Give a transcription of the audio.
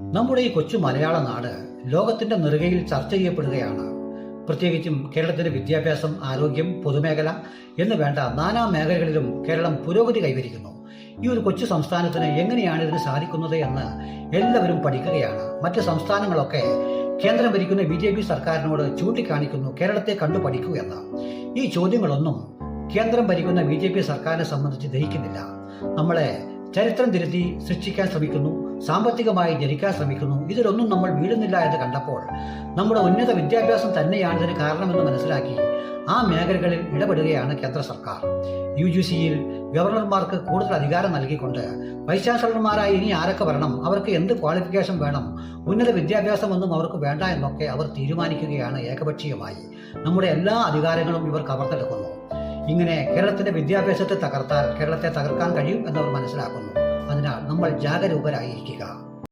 നമ്മുടെ ഈ കൊച്ചു മലയാള നാട് ലോകത്തിന്റെ നെറുകയിൽ ചർച്ച ചെയ്യപ്പെടുകയാണ്. പ്രത്യേകിച്ചും കേരളത്തിന്റെ വിദ്യാഭ്യാസം ആരോഗ്യം പൊതുമേഖല എന്ന് വേണ്ട നാനാ മേഖലകളിലും കേരളം പുരോഗതി കൈവരിക്കുന്നു. ഈ ഒരു കൊച്ചു സംസ്ഥാനത്തിന് എങ്ങനെയാണ് ഇതിന് സാധിക്കുന്നത് എന്ന് എല്ലാവരും പഠിക്കുകയാണ്. മറ്റ് സംസ്ഥാനങ്ങളൊക്കെ കേന്ദ്രം ഭരിക്കുന്ന ബി ജെ പി സർക്കാരിനോട് ചൂണ്ടിക്കാണിക്കുന്നു കേരളത്തെ കണ്ടു പഠിക്കൂ എന്ന്. ഈ ചോദ്യങ്ങളൊന്നും കേന്ദ്രം ഭരിക്കുന്ന ബി ജെ പി സർക്കാരിനെ സംബന്ധിച്ച് ദഹിക്കുന്നില്ല. നമ്മളെ ചരിത്രം തിരുത്തി സൃഷ്ടിക്കാൻ ശ്രമിക്കുന്നു സാമ്പത്തികമായി ജനിക്കാൻ ശ്രമിക്കുന്നു. ഇതിലൊന്നും നമ്മൾ വീഴുന്നില്ല എന്ന് കണ്ടപ്പോൾ നമ്മുടെ ഉന്നത വിദ്യാഭ്യാസം തന്നെയാണ് ഇതിന് കാരണമെന്ന് മനസ്സിലാക്കി ആ മേഖലകളിൽ ഇടപെടുകയാണ് കേന്ദ്ര സർക്കാർ. യു ജി സിയിൽ ഗവർണർമാർക്ക് കൂടുതൽ അധികാരം നൽകിക്കൊണ്ട് വൈസ് ചാൻസലർമാരായി ഇനി ആരൊക്കെ വരണം അവർക്ക് എന്ത് ക്വാളിഫിക്കേഷൻ വേണം ഉന്നത വിദ്യാഭ്യാസം ഒന്നും അവർക്ക് വേണ്ട എന്നൊക്കെ അവർ തീരുമാനിക്കുകയാണ് ഏകപക്ഷീയമായി. നമ്മുടെ എല്ലാ അധികാരങ്ങളും ഇവർ കവർന്നെടുക്കുന്നു. ഇങ്ങനെ കേരളത്തിന്റെ വിദ്യാഭ്യാസത്തെ തകർത്താൽ കേരളത്തെ തകർക്കാൻ കഴിയും എന്നവർ മനസ്സിലാക്കുന്നു. അതിനാൽ നമ്മൾ ജാഗരൂകരായിരിക്കുക.